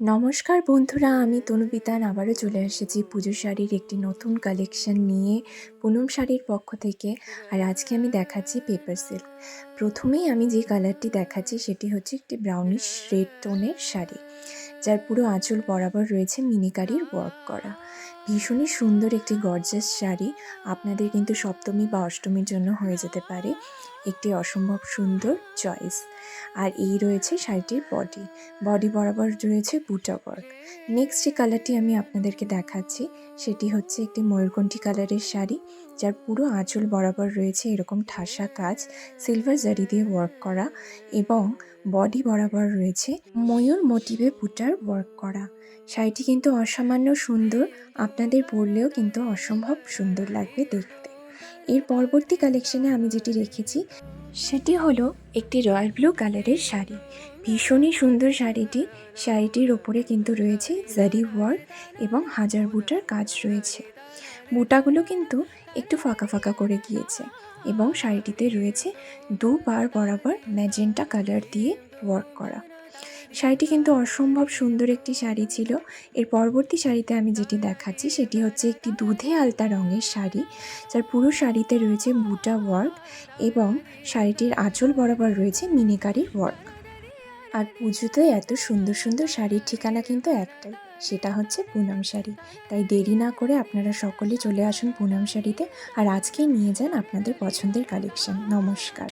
নমস্কার বন্ধুরা, আমি তনুবিতান। আবারও চলে এসেছি পুজো শাড়ির একটি নতুন কালেকশন নিয়ে পুনম শাড়ির পক্ষ থেকে। আর আজকে আমি দেখাচ্ছি পেপার সিল্ক প্রথমেই আমি যে কালারটি দেখাচ্ছি সেটি হচ্ছে একটি ব্রাউনিশ রেড টোনের শাড়ি, যার পুরো আঁচল বরাবর রয়েছে মিনিকারির ওয়ার্ক করা। ভীষণই সুন্দর একটি গর্জাস শাড়ি। আপনাদের কিন্তু সপ্তমী বা অষ্টমীর জন্য হয়ে যেতে পারে। একটি অসম্ভব সুন্দর চয়েস আর এই রয়েছে শাড়িটির বডি বডি বরাবর রয়েছে বুটা ওয়ার্ক নেক্সট যে কালারটি আমি আপনাদেরকে দেখাচ্ছি, সেটি হচ্ছে একটি ময়ূরকণ্ঠী কালারের শাড়ি, যার পুরো আঁচল বরাবর রয়েছে এরকম ঠাসা কাজ সিলভার জারি দিয়ে ওয়ার্ক করা এবং বডি বরাবর রয়েছে ময়ূর মোটিভে বুটার ওয়ার্ক করা। শাড়িটি কিন্তু অসামান্য সুন্দর, আপনাদের পরলেও কিন্তু অসম্ভব সুন্দর লাগবে দেখতে। এর পরবর্তী কালেকশনে আমি যেটি রেখেছি, সেটি হলো একটি রয়্যাল ব্লু কালারের শাড়ি। ভীষণই সুন্দর শাড়িটি। শাড়িটির ওপরে কিন্তু রয়েছে জারি ওয়ার্ক এবং হাজার বুটার কাজ রয়েছে। বুটাগুলো কিন্তু একটু ফাঁকা ফাঁকা করে গিয়েছে এবং শাড়িটিতে রয়েছে দু পার বরাবর ম্যাজেন্টা কালার দিয়ে ওয়ার্ক করা। শাড়িটি কিন্তু অসম্ভব সুন্দর একটি শাড়ি ছিল। এর পরবর্তী শাড়িতে আমি যেটি দেখাচ্ছি সেটি হচ্ছে একটি দুধে আলতা রঙের শাড়ি, যার পুরো শাড়িতে রয়েছে বুটা ওয়ার্ক এবং শাড়িটির আঁচল বরাবর রয়েছে মিনিকারির ওয়ার্ক। আর পুজোতে এত সুন্দর সুন্দর শাড়ির ঠিকানা কিন্তু একটাই, সেটা হচ্ছে পুনাম শাড়ি। তাই দেরি না করে আপনারা সকলে চলে আসুন পুনাম শাড়িতে আর আজকেই নিয়ে যান আপনাদের পছন্দের কালেকশন। নমস্কার।